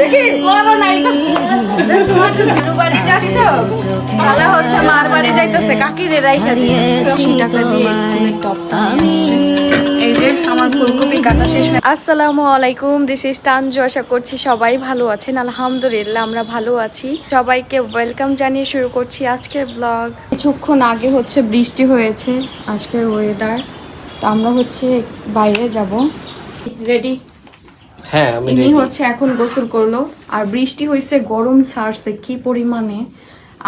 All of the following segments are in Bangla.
দেখি। বলো নানু বাড়ি যাচ্ছ? তাহলে হচ্ছে মার বাড়ি যাইতেছে কাকি রে রাইখা আশি টাকা দিয়ে ফুলের টপটা নিয়ে আসছে। এই যে আমার ফুলকপি কাটা শেষ আসসালামু আলাইকুম দিস ইজ তানজু আশা করছি সবাই ভালো আছেন। আলহামদুলিল্লাহ আমরা ভালো আছি। সবাইকে ওয়েলকাম জানিয়ে শুরু করছি আজকের ব্লগ কিছুক্ষণ আগে হচ্ছে বৃষ্টি হয়েছে আজকের ওয়েদার তো আমরা হচ্ছে বাইরে যাব। রেডি হ্যাঁ আমি ইনি হচ্ছে এখন গোসল করল আর বৃষ্টি হয়েছে গরম ছাড়ছে কি পরিমাণে।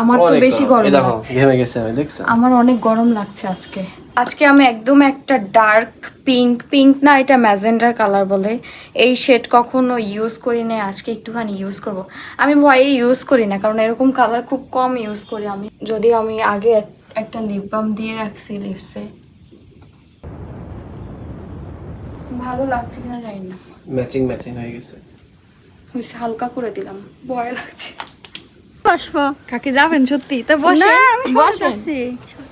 আমার তো বেশি গরম। লাগছে। ঘেমে গেছে আমি দেখছ? আমার অনেক গরম লাগছে আজকে। আজকে আমি একদম একটা ডার্ক পিঙ্ক পিঙ্ক না এটা ম্যাজেন্ডার কালার বলে। এই শেড কখনো ইউজ করি না আজকে একটুখানি ইউজ করব। আমি ভয়ে ইউজ করি না কারণ এরকম কালার খুব কম ইউজ করি আমি। যদি আমি আগে একটা লিপ বাম দিয়ে রাখছি লিপসে ভালো লাগছে কিনা জানি না। ম্যাচিং ম্যাচিং হয়ে গেছে। হইছে, হালকা করে দিলাম ভয় লাগছে। বসবো। কাকি যাবেন সত্যি? তো না বসে আমি শহরে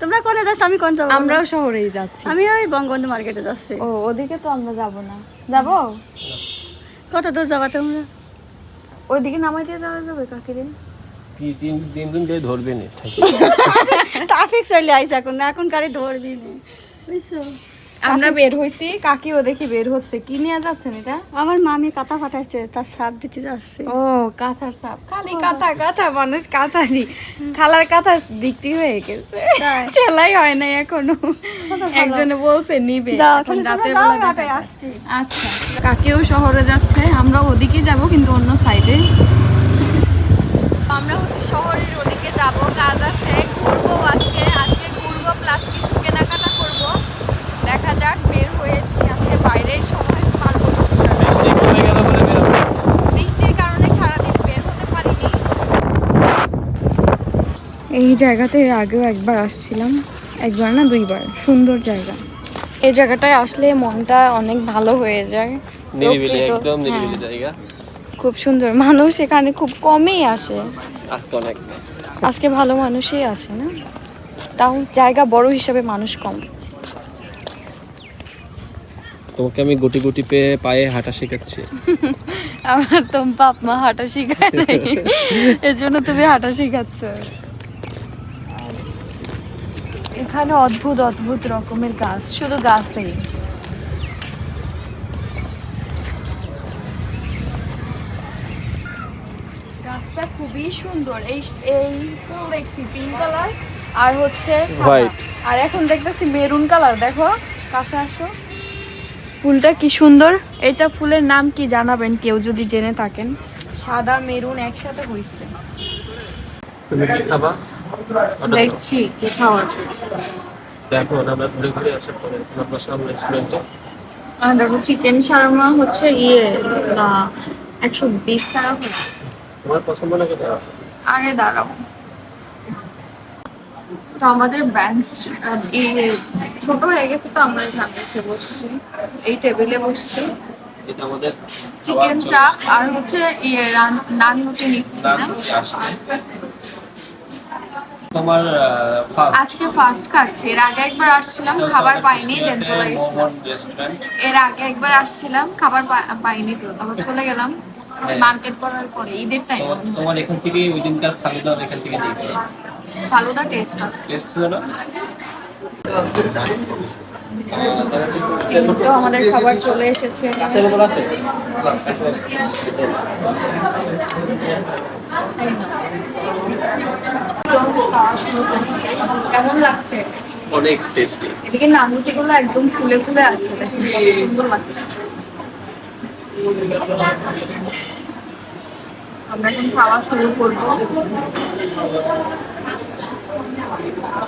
তোমরা কোনে যাচ্ছ? আমি কোন যাব? আমরাও শহরেই যাচ্ছি। আমি ওই বঙ্গবন্ধু মার্কেটে যাচ্ছি। ও ওদিকে তো আমরা যাব না। যাব? কত দূর যাবা তোমরা? ওইদিকে নামাই দিয়ে যাওয়া যাবে কাকিরে কি তিন দিন দিন দিয়ে ধরবে নি। ট্রাফিক চলে আইছে এখন এখন গাড়ি ধরবি না? বুঝছ? আমরা বের হইছি কাকিও দেখি বের হচ্ছে। কি নিয়ে যাচ্ছেন এটা? আমার মামি কাতা ফাটাইছে তার সাপ দিতে যাচ্ছে। ও কাঁথার সাপ। খালি কাঁথা কাঁথা মানুষ কাঁথারই খালার কাঁথা বিক্রি হয়ে গেছে? সেলাই হয় নাই এখনও। একজনে বলছে নিবে। রাতের বেলা। আচ্ছা কাকিও শহরে যাচ্ছে। আমরা ওদিকে যাব কিন্তু অন্য সাইডে। আমরা হচ্ছে শহরের ওদিকে যাব। কাজ আছে ঘুরবো আজকে। আজকে ঘুরবো প্লাস কিছু দেখা যাক বের হয়েছি আজকে বাইরে সময় পারব বৃষ্টি কমে গেল বলে বেরোবো। বৃষ্টির কারণে সারাদিন বের হতে পারিনি। এই জায়গাতে এর আগেও একবার আসছিলাম একবার না দুইবার সুন্দর জায়গা। এই জায়গাটায় আসলে মনটা অনেক ভালো হয়ে যায়। নিরিবিলি একদম হ্যাঁ, নিরিবিলি জায়গা। খুব সুন্দর মানুষ এখানে খুব কমই আসে। আজকে অনেক। আজকে ভালো মানুষই আছে না? তাও জায়গা বড় হিসাবে মানুষ কম। তোমাকে আমি গুটি গুটি পেয়ে পায়ে হাঁটা শেখাচ্ছি। আমার তো বাপ মা হাঁটা শিখায় নাই। এর জন্য তুমি হাঁটা শিখাচ্ছ। এখানে অদ্ভুত অদ্ভুত রকমের গাছ শুধু গাছেই। গাছটা খুবই সুন্দর। এই এই ফুল দেখছি পিঙ্ক কালার আর হচ্ছে। আর এখন দেখতেছি মেরুন কালার দেখো কাছে আসো। ফুলটা কি সুন্দর? এটা ফুলের নাম কি জানাবেন কেউ যদি জেনে থাকেন? সাদা মেরুন একসাথে হইছে। তুমি কি খাবা? দেখছি কি খাওয়া আছে। দেখো আমরা ঘুরে ঘুরে আসার পরে। আমরা সামনে রেস্টুরেন্টে আর দেখো চিকেন শার্মা হচ্ছে ইয়ে একশো বিশ টাকা করে। তোমার পছন্দ না আরে দাঁড়াও। তো আমাদের বেঞ্চ ছোট হয়ে গেছে তো আমরা এখানে এসে বসছি। এই টেবিলে বসছি। চিকেন চাপ আর হচ্ছে ইয়ে নান রুটি নিচ্ছি। তোমার আজকে ফার্স্ট খাচ্ছি। এর আগে একবার আসছিলাম খাবার পাইনি দেন চলে গেছিলাম। এর আগে একবার আসছিলাম খাবার পাইনি তো তারপর চলে গেলাম। মার্কেট করার পরে ঈদের টাইম তোমার এখান থেকে ওই দিনকার ফালুদা আমি এখান থেকে ফালুদা টেস্ট আছে। টেস্ট তো আমাদের খাবার চলে এসেছে। কাছে বোতল আছে? খাওয়া শুরু করছি। কেমন লাগছে? অনেক টেস্টি এদিকে নানুটি গুলো একদম ফুলে ফুলে আছে সুন্দর লাগছে। আমরা এখন খাওয়া শুরু করব।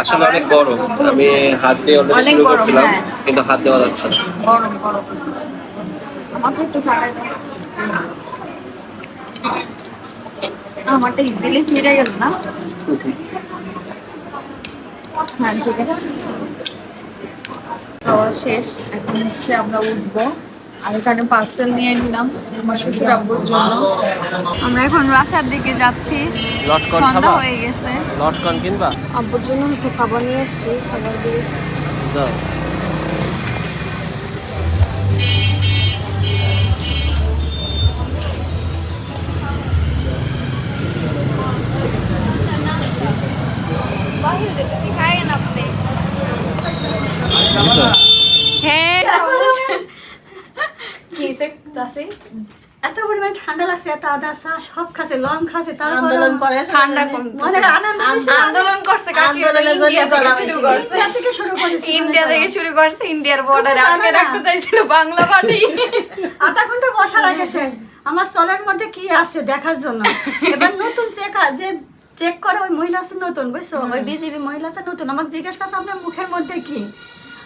আসলে অনেক গরম। আমি হাত দিয়ে অলরেডি শুরু করছিলাম হ্যাঁ। কিন্তু হাত দেওয়া যাচ্ছে না। গরম গরম। আমাকে একটু ছাড়াই আমারটা ইংলিশ মিটে গেল না? হ্যাঁ ঠিক আছে। শেষ এখন হচ্ছে আমরা উঠবো। আর এখানে পার্সেল নিয়ে নিলাম আমার শ্বশুর আব্বুর জন্য। আমরা এখন বাসার দিকে যাচ্ছি। লটকন সন্ধ্যা হয়ে গেছে। লটকন কিনবা? আব্বুর জন্য হচ্ছে খাবার নিয়ে এসেছি খাবার দিয়ে। আদা চা সব খাচ্ছে লং খাচ্ছে তারপর আন্দোলন করে ঠান্ডা কম মানে আনন্দ আন্দোলন করছে কাকি? ইন্ডিয়া থেকে শুরু। করছে। ইন্ডিয়া থেকে শুরু করেছি ইন্ডিয়ার বর্ডারে জানো আটকে রাখতে চাইছিল বাংলা পার্টি আধা ঘণ্টা বসা রাখেছে আমার চলের মধ্যে কি আছে দেখার জন্য? এবার নতুন চেক যে চেক করে ওই মহিলা আছে নতুন বুঝছ? ওই বিজেপি মহিলা আছে নতুন। আমাকে জিজ্ঞেস করছে আপনার মুখের মধ্যে কি?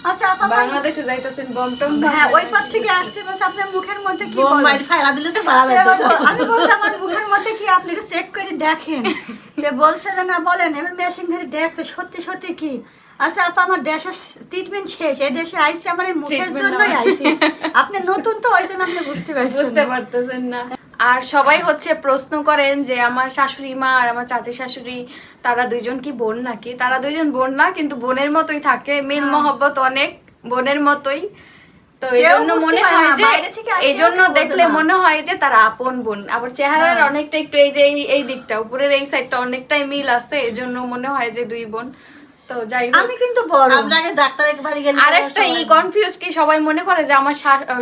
আচ্ছা আপা বাংলাদেশে যাইতেছেন বমটম হ্যাঁ ওই থেকে আসছে বলছে আপনার মুখের মধ্যে কি বোম বলেন? ফাইলা দিলে তো মারা যাইতো। আমি বলছি আমার মুখের মধ্যে কি আপনি একটু চেক করে দেখেন? তে বলছে যে না বলেন এবার মেশিন ধরে দেখছে সত্যি সত্যি কি? আচ্ছা আপা আমার দেশের ট্রিটমেন্ট শেষ এই দেশে আইসি আমার এই মুখের Treatment জন্যই আইসি। আপনি নতুন তো ওই জন্য আপনি বুঝতে পারছেন বুঝতে পারতেছেন না। আর সবাই হচ্ছে প্রশ্ন করেন যে আমার শাশুড়ি মা আর আমার চাচি শাশুড়ি তারা দুইজন কি বোন নাকি? তারা দুইজন বোন না কিন্তু বোনের মতোই থাকে। মিল মহব্বত অনেক বোনের মতোই। তো এই জন্য মনে হয় যে এই জন্য দেখলে মনে হয় যে তারা আপন বোন। আবার চেহারার হ্যাঁ। অনেকটা একটু এই যে এই- এই দিকটা উপরের এই সাইডটা অনেকটাই মিল আছে এই জন্য মনে হয় যে দুই বোন। তো যাই হোক। আমি কিন্তু বড়। আমরা আগে ডাক্তারের বাড়ি গেলে আরেকটা ই কনফিউজ কি সবাই মনে করে যে আমার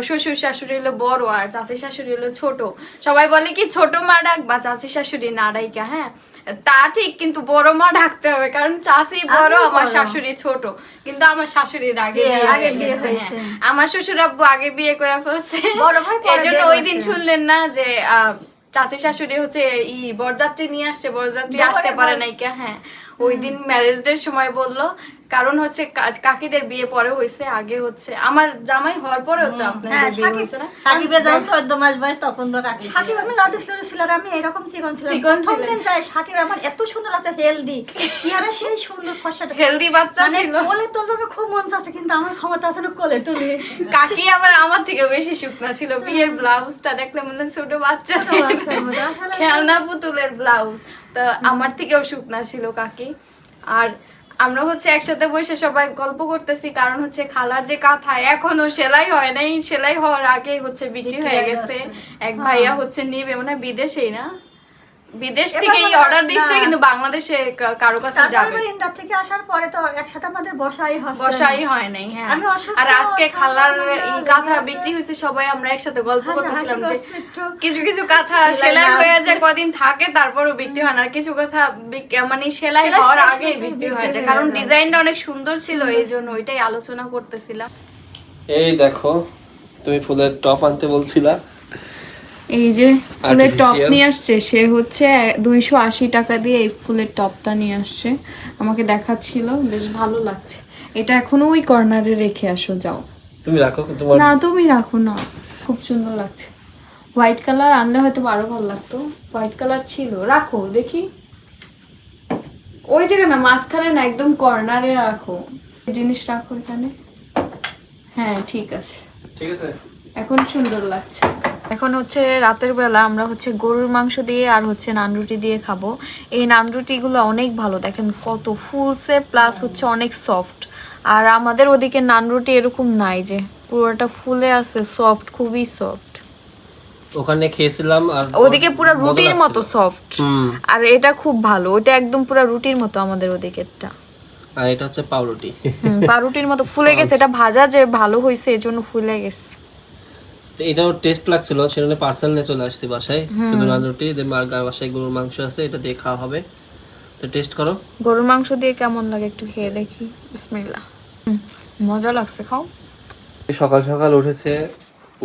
শ্বশুর শাশুড়ি হলো বড় আর চাচি শাশুড়ি হলো ছোট। সবাই বলে কি ছোট মা ডাক বা চাচি শাশুড়ি না ডাইকা হ্যাঁ? তা ঠিক কিন্তু বড় মা ডাকতে হবে কারণ চাচি বড় আমার শাশুড়ি ছোট। কিন্তু আমার শাশুড়ির আগে আগে বিয়ে হয়েছে। হ্যাঁ। আমার শ্বশুর আব্বু আগে বিয়ে করে ফেলছে। বড় ভাই পরে এই জন্য ওই দিন শুনলেন না যে আহ, চাচি শাশুড়ি হচ্ছে ই বরযাত্রী নিয়ে আসছে বরযাত্রী আসতে পারে। নাই কে হ্যাঁ। ওই দিন ম্যারেজ ডের সময় বলল। কারণ হচ্ছে কাকিদের বিয়ে পরে হয়েছে আগে হচ্ছে আমার জামাই হওয়ার পরেও তো আপনাদের হ্যাঁ, বিয়ে হয়েছে না? সাকিবে যখন চোদ্দ মাস বয়স তখন তো কাকি সাকিব আমি এরকম চিকন ছিলাম। চিকন। সাকিব আমার এত সুন্দর আছে হেলদি চেহারা সেই সুন্দর ফর্সাটা হেলদি বাচ্চা মানে ছিল। কোলে তুলবে খুব মন চাচ্ছে কিন্তু আমার ক্ষমতা আছে না কোলে তুলি। কাকি আবার আমার থেকে বেশি শুকনা ছিল বিয়ের ব্লাউজটা দেখলে মনে হয় ছোট বাচ্চা। খেলনা পুতুলের ব্লাউজ তো আমার থেকেও শুকনা ছিল কাকি। আর আমরা হচ্ছে একসাথে বসে সবাই গল্প করতেছি কারণ হচ্ছে খালার যে কাঁথা এখনও সেলাই হয় নাই সেলাই হওয়ার আগে হচ্ছে বিক্রি হয়ে হয়ে গেছে। গেছে। এক ভাইয়া হচ্ছে নিবে মানে বিদেশেই না? বিদেশ থেকে হয়- অর্ডার দিচ্ছে কিন্তু বাংলাদেশে কারও কাছে তারপরে যাবে। ইন্ডিয়া থেকে আসার পরে তো একসাথে আমাদের বসাই হচ্ছে। বসাই হয় নাই হ্যাঁ। আমি অসুস্থ আর আজকে খালার কারণে ই আমার কাঁথা বিক্রি। হয়েছে সবাই আমরা একসাথে গল্প করতেছিলাম যে। কিছু কিছু কাঁথা সেলাই হয়ে যায় কদিন থাকে তারপরও বিক্রি হয় না। আর কিছু কথা মানে সেলাই হওয়ার বিক্রি বিক্রি হয়ে যায়। কারণ ডিজাইনটা অনেক সুন্দর ছিল এই জন্য ওইটাই আলোচনা করতেছিলাম। এই দেখো তুমি ফুলের টপ আনতে বলছিলা। এই যে ফুলের টপ নিয়ে আসছে সে হচ্ছে দুইশো আশি টাকা দিয়ে এই ফুলের টপটা নিয়ে আসছে। আমাকে দেখাচ্ছিল বেশ ভালো লাগছে। এটা এখনও ওই কর্নারে রেখে আসো যাও। তুমি রাখো তোমার না তুমি রাখো না খুব সুন্দর লাগছে। হোয়াইট কালার আনলে হয়তো আরও ভালো লাগতো। হোয়াইট কালার ছিল রাখো দেখি। ওই জায়গা না মাঝখানে না একদম কর্নারে রাখো। জিনিস রাখো এখানে। হ্যাঁ ঠিক আছে। ঠিক আছে। এখন সুন্দর লাগছে। এখন হচ্ছে রাতের বেলা আমরা হচ্ছে গরুর মাংস দিয়ে আর হচ্ছে নান রুটি দিয়ে খাব। এই নান রুটিগুলো অনেক ভালো দেখেন কত ফুলসে প্লাস হচ্ছে অনেক সফট আর আমাদের ওদিকে নান রুটি এরকম নাই যে পুরোটা ফুলে আছে সফট খুবই সফট ওখানে খেয়েছিলাম আর ওদিকে পুরো রুটির মতো সফট আর এটা খুব ভালো ওটা একদম পুরো রুটির মতো আমাদের ওদিকেরটা। আর এটা হচ্ছে পাউরুটি। পাউরুটির মতো ফুলে গেছে এটা ভাজা যে ভালো হয়েছে এজন্য ফুলে গেছে। তো এটাও টেস্ট লাগছিল সেজন্য পার্সেল নিয়ে চলে আসছি বাসায়। শুধু নান রুটি বাসায় গরুর মাংস আছে এটা দিয়ে খাওয়া হবে। তো টেস্ট করো। গরুর মাংস দিয়ে কেমন লাগে একটু খেয়ে দেখি। বিসমিল্লা মজা লাগছে খাও। সকাল সকাল উঠেছে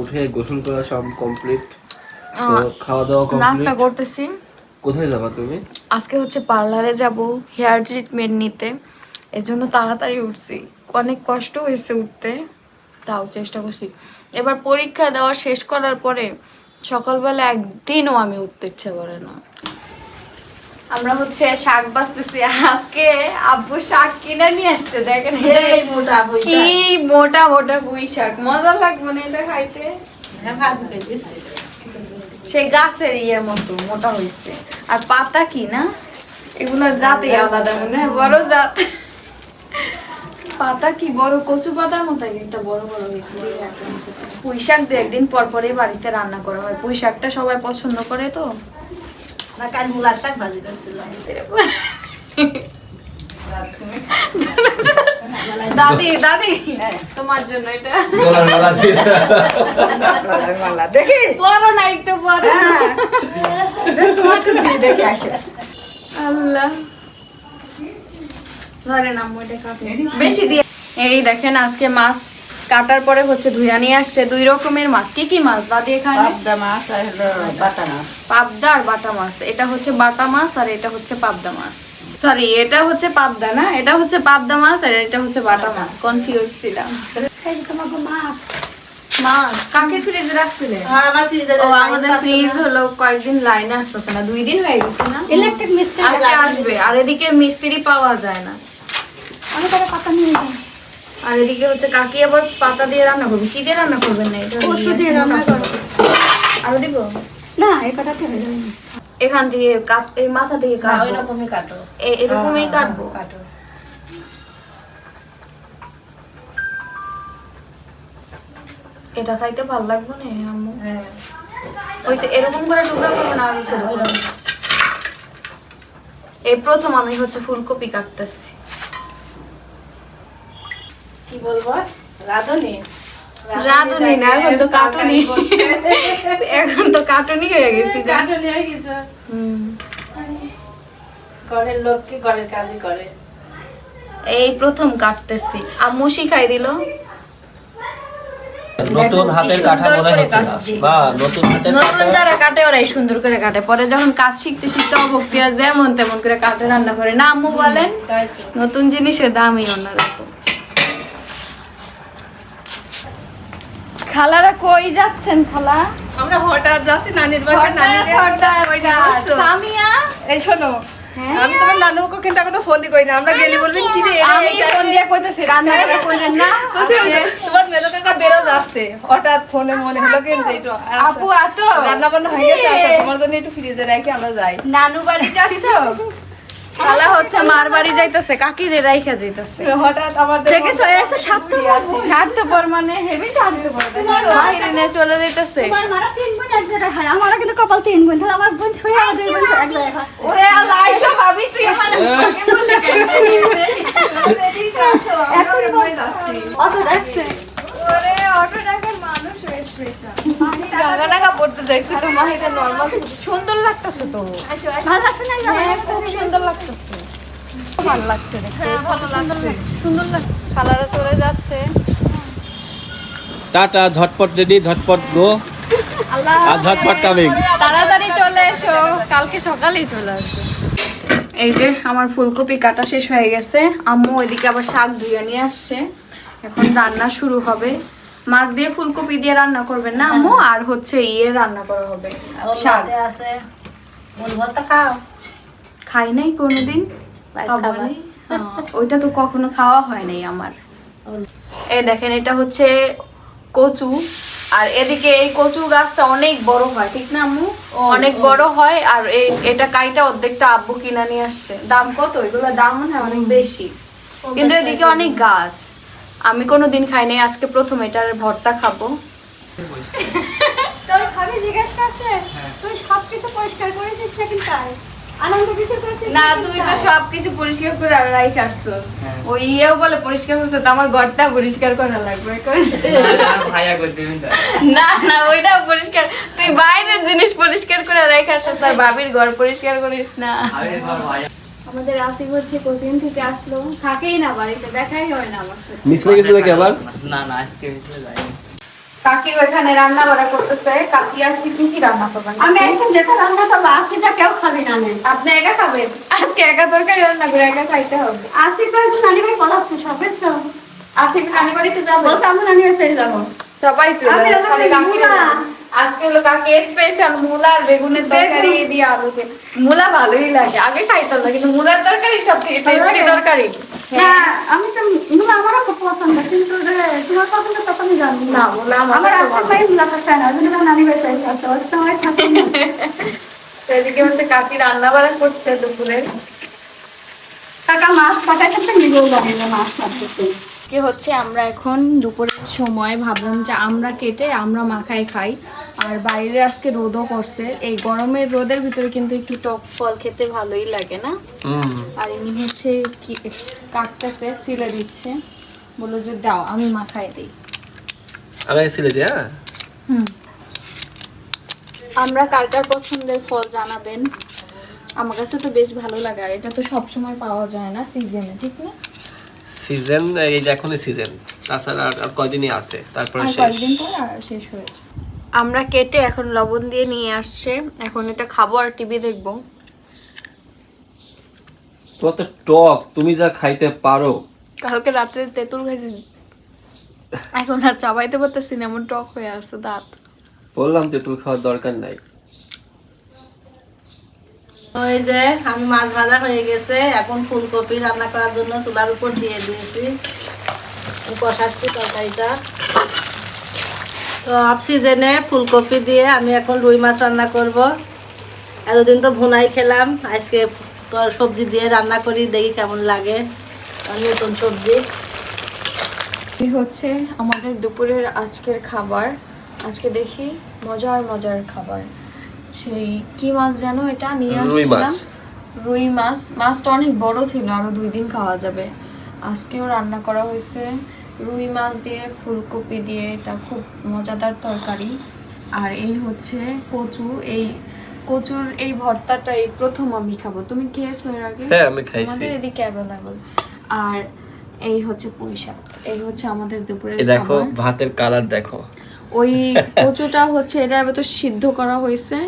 উঠে গোসল করা সব কমপ্লিট তো খাওয়া দাওয়া নাস্তা করতেছি। কোথায় যাবা তুমি? আজকে হচ্ছে পার্লারে যাব হেয়ার ট্রিটমেন্ট নিতে। এজন্য তাড়াতাড়ি উঠছি। অনেক কষ্ট হয়েছে উঠতে। তাও চেষ্টা করছি। এবার পরীক্ষা দেওয়া শেষ করার পরে সকালবেলা একদিনও আমি উঠতে ইচ্ছে করে না। আমরা হচ্ছে শাক বাঁচতেছি। আজকে আব্বু শাক কিনে নিয়ে আসছে দেখেন মোটা কি মোটা মোটা পুঁই শাক মজা লাগবে না এটা খাইতে। সেই গাছের ইয়ের মতো মোটা হয়েছে আর পাতা কি না? এগুলোর জাতই আলাদা মনে হয় বড় জাত। পাতা কি বড়? কচু পাতার মতো একটা বড় বড় হয়েছে। পুঁই শাক দু একদিন পর পরে বাড়িতে রান্না করা হয়। পুঁই শাকটা সবাই পছন্দ করে তো? না, কাল মূলার শাক ভাজি করছিলাম। দাদি দাদি। তোমার জন্য এটা। দেখি। বড় না একটু বড় তোমাকে দিয়ে দেখে আসে। আল্লাহ। কাটে বেশি দিয়ে। এই দেখেন আজকে মাছ কাটার পরে হচ্ছে ধুইয়া নিয়ে আসছে। দুই রকমের মাছ। কি কি মাছ? দাদি এখানে পাবদা মাছ আর হলো বাটা মাছ। পাবদা আর বাটা মাছ। এটা হচ্ছে বাটা মাছ আর এটা হচ্ছে পাবদা মাছ। সরি এটা হচ্ছে পাবদা না? এটা হচ্ছে পাবদা মাছ আর এটা হচ্ছে বাটা মাছ। কনফিউজ ছিলাম। মাছ। মাছ? কাকে ফ্রিজে রাখছিলেন আর আমার ফ্রিজে ও আমাদের ফ্রিজ হলো কয়েকদিন লাইনে আসতেছে না। দুই দিন হয়ে গেছে না? ইলেকট্রিক মিস্ত্রি আজকে আসবে। আর এদিকে মিস্ত্রি পাওয়া যায় না। আমি তারা কথা নিয়ে যাই। আর এদিকে হচ্ছে কাকি আবার পাতা দিয়ে রান্না করবে। কি দিয়ে রান্না করবেন না এটা কচু দিয়ে? রান্না করব। আরও দিব? না এই কটাতে হয়ে যাবে। এখান থেকে কাট- এই মাথা থেকে কাটবো? ওইরকমই কাটো। এ- এরকমই কাটবো? কাটো। এটা খাইতে ভালো লাগবে না আম্মু? হ্যাঁ। হইছে এরকম করে টুকরা করব না আমি এই প্রথম আমি হচ্ছে ফুলকপি কাটতেছি। কি বলব? রাঁধুনি? রাঁধুনি না, এখন তো কাটুনি। এখন তো কাটুনি হয়ে গেছি কাটুনি হয়ে গেছে। ঘরের লোককে ঘরের কাজই করে? এই প্রথম কাটতেছি। আম্মু শিখাই দিল। নতুন হাতের মনে করে হচ্ছে বা নতুন হাতের নতুন যারা কাটে ওরাই সুন্দর করে কাটে। পরে যখন কাজ শিখতে শিখতে অবক দিয়া যেমন তেমন করে কাটে রান্না করে। না আম্মু বলেন নতুন জিনিসের দামই অন্যরকম। খালারা কই যাচ্ছেন খালা? আমরা হঠাৎ যাচ্ছি নানির বাসায় কাজ। সামিয়া? এই শোনো হ্যাঁ? আমি তোমার নানুকে কিন্তু এখনও ফোন দি করি না। আমরা গেলি বলবেন কি রে আমি ফোন দিয়া কইতেছি রান্না করে কইলেন না? তোমার মেলো কাকা বেরো যাচ্ছে। হঠাৎ ফোনে মনে হলো কিন্তু একটু আপু এত রান্না বান্না হয়ে গেছে আচ্ছা, তোমার জন্য একটু ফ্রিজে রেখে আমরা যাই। নানু বাড়ি যাচ্ছ? খালা হচ্ছে মার বাড়ি যাইতেছে কাকিরে রাইখা যাইতেছে। হঠাৎ আমাদের দেখেছ? এসে স্বার্থপর স্বার্থপর মানে হেভি স্বার্থপর বাহিরে নিয়ে চলে যাইতেছে। তোমার মারা তিন বোন এক জায়গায় হয় আমারও কিন্তু কপাল তিন বোন তাহলে আমার বোন ছুঁয়ে আমাদের বোন এক জায়গায় খাচ্ছে ওরে আল্লাহ আইসো ভাবি তুই আমার আগে বললে কেন? অটো দেখছে ওরে অটো হয়ে স্পেশাল পড়তে দেখছি তো নরমাল সুন্দর লাগতেছে তো। ভালো লাগছে না হ্যাঁ খুব সুন্দর লাগতেছে। ভালো লাগছে দেখতে। সুন্দর লাগছে। কালারে চলে যাচ্ছে। টাটা ঝটপট রেডি ঝটপট গো। আল্লাহ ঝটপট কামিং তাড়াতাড়ি চলে এসো। কালকে সকালেই চলে আসবে। এই যে আমার ফুলকপি কাটা শেষ হয়ে গেছে। আম্মু ওইদিকে আবার শাক ধুয়ে নিয়ে আসছে। এখন রান্না শুরু হবে। মাছ দিয়ে ফুলকপি দিয়ে রান্না করবেন না আম্মু? আর হচ্ছে ইয়ে রান্না করা হবে শাক। আছে। খাও। খাই নাই কোনোদিন। হ্যাঁ, ওইটা তো কখনো খাওয়া হয় নাই আমার। এই দেখেন এটা হচ্ছে কচু। আর এদিকে এই কচু গাছটা অনেক বড় হয় ঠিক না আম্মু? অনেক বড় হয় আর এই এটা কাইটা অর্ধেকটা আব্বু কিনা নিয়ে আসছে। দাম কত? এগুলো দাম মনে হয় অনেক বেশি। কিন্তু এদিকে অনেক গাছ। আমি কোনো দিন খাই নাই আজকে প্রথম এটার ভর্তা খাব। তোর ভাবি জিজ্ঞেস করছে তুই সব কিছু পরিষ্কার করেছিস নাকি তাই? আনন্দ কিছু করেছিস না তুই তো তাই? সব কিছু পরিষ্কার করে আর আসছো ওই ইয়েও বলে পরিষ্কার করছে তো আমার ঘরটা পরিষ্কার করা লাগবে করে। না না ওইটা পরিষ্কার। তুই বাইরের জিনিস পরিষ্কার করে রেখে আসো স্যার ভাবির ঘর পরিষ্কার করিস না। আমাদের আসিফ হচ্ছে কোচিং থেকে আসলো। থাকেই না বাড়িতে দেখাই হয় না আমার সাথে। মিস হয়ে গেছে নাকি আবার? না না আজকে ভিতরে যাইনি কাকি ওখানে রান্না বাড়া করতেছে। কাকি আজকে কি কি রান্না করবেন আমি একদম যেটা রান্না করব আশিটা কেউ খাবি না। আপনি একা খাবেন? আজকে একা তরকারি রান্না করে একা খাইতে হবে। আশি করে তো নানি ভাই তো। আজকে নানি বাড়িতে যাব বলতে আমি নানি যাব। সবাই চলে আমি। আজকে হলো কাকি স্পেশাল মূলা আর বেগুনের তরকারি দিয়ে আলুকে মূলা ভালোই লাগে আগে খাইতাম না কিন্তু মূলার তরকারি সব থেকে টেস্টি তরকারি। আমি তো মূলা আমারও খুব পছন্দ কিন্তু তোমার পছন্দ তো জানি না, মূলা আমার আমার কাছে আসল ভালো। ভাই মূলা খাচ্ছে না ওই জন্য নানি ভাই চাই ওর সময় থাকে এদিকে হচ্ছে কাকি রান্না বাড়া করছে দুপুরে। কাকা মাছ পাঠাইছে নিজেও জানি না মাছ পাঠাইছে কি হচ্ছে আমরা এখন দুপুরের সময় ভাবলাম যে আমরা কেটে আমরা মাখাই খাই। আর বাইরে আজকে রোদও করছে এই গরমের রোদের ভিতরে কিন্তু একটু টক ফল খেতে ভালোই লাগে না? আর ইনি হচ্ছে কি কাটতেছে সিলে দিচ্ছে। বলল যে দাও আমি মাখাই দিই। আমি ছিলে যে হ্যাঁ হুম। আমরা কার কার পছন্দের ফল জানাবেন? আমার কাছে তো বেশ ভালো লাগে আর এটা তো সব সময় পাওয়া যায় না সিজনে ঠিক না? সিজন এই যে এখনই সিজন। তাছাড়া আর কয়দিনই আছে? তারপরে শেষ। কয়েকদিন পর? শেষ হয়েছে। আমরা কেটে এখন লবণ দিয়ে নিয়ে আসছে। এখন এটা খাব আর টিভি দেখব। তোমার তো টক তুমি যা খাইতে পারো। কালকে রাত্রে তেঁতুল খাইছি। এখন আর চাবাইতে পারতেছি না এমন টক হয়ে আসছে দাঁত। বললাম তেঁতুল খাওয়ার দরকার নাই। ওই যে আমি মাছ ভাজা হয়ে গেছে। এখন ফুলকপি রান্না করার জন্য চুলার উপর দিয়ে দিয়েছি। কষাচ্ছি তরকারিটা। তো অফ সিজনে ফুলকপি দিয়ে আমি এখন রুই মাছ রান্না করব। এতদিন তো ভুনাই খেলাম আজকে তো সবজি দিয়ে রান্না করি দেখি কেমন লাগে। নতুন সবজি। হচ্ছে আমাদের দুপুরের আজকের খাবার। আজকে দেখি মজার মজার খাবার। সেই কি মাছ জানো এটা নিয়ে আসছিলাম? রুই মাছ। মাছটা অনেক বড় ছিল আরও দুই দিন খাওয়া যাবে। আজকেও রান্না করা হয়েছে। রুই মাছ দিয়ে ফুলকপি দিয়ে এটা খুব মজাদার তরকারি। আর এই হচ্ছে কচু। এই কচুর এই ভর্তাটা এই প্রথম আমি খাব। তুমি খেয়েছো এর আগে? হ্যাঁ, আমি খাইছি। আমাদের এদিকে অ্যাভেলেবল আর এই হচ্ছে পুঁই শাক। এই হচ্ছে আমাদের দুপুরের দেখো ভাতের কালার দেখো। ওই কচুটা হচ্ছে এটা এবার তো সিদ্ধ করা হয়েছে।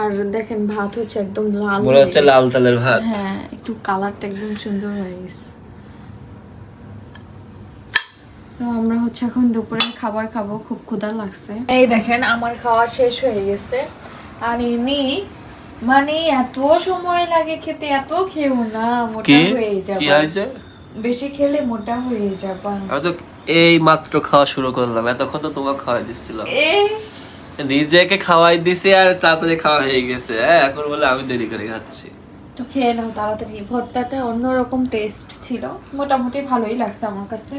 আর দেখেন ভাত হচ্ছে একদম লাল মনে হচ্ছে লাল চালের ভাত। হ্যাঁ একটু কালারটা একদম সুন্দর হয়ে গেছে তো আমরা হচ্ছে এখন দুপুরে খাবার খাব খুব ক্ষুধা লাগছে। এই দেখেন আমার খাওয়া শেষ হয়ে গেছে। আর ইনি মানে এত সময় লাগে খেতে এত খেও না মোটা হয়ে কি হয়েছে? বেশি খেলে মোটা হয়ে যাবা। আমি তো এই মাত্র খাওয়া শুরু করলাম এতক্ষণ তো তোমাকে খাওয়াই দিচ্ছিলাম। নিজেকে খাওয়াই দিছি আর তাড়াতাড়ি খাওয়া হয়ে গেছে হ্যাঁ এখন বলে আমি দেরি করে খাচ্ছি। তো খেয়ে নাও তাড়াতাড়ি ভর্তাটা অন্যরকম টেস্ট ছিল মোটামুটি ভালোই লাগছে আমার কাছে।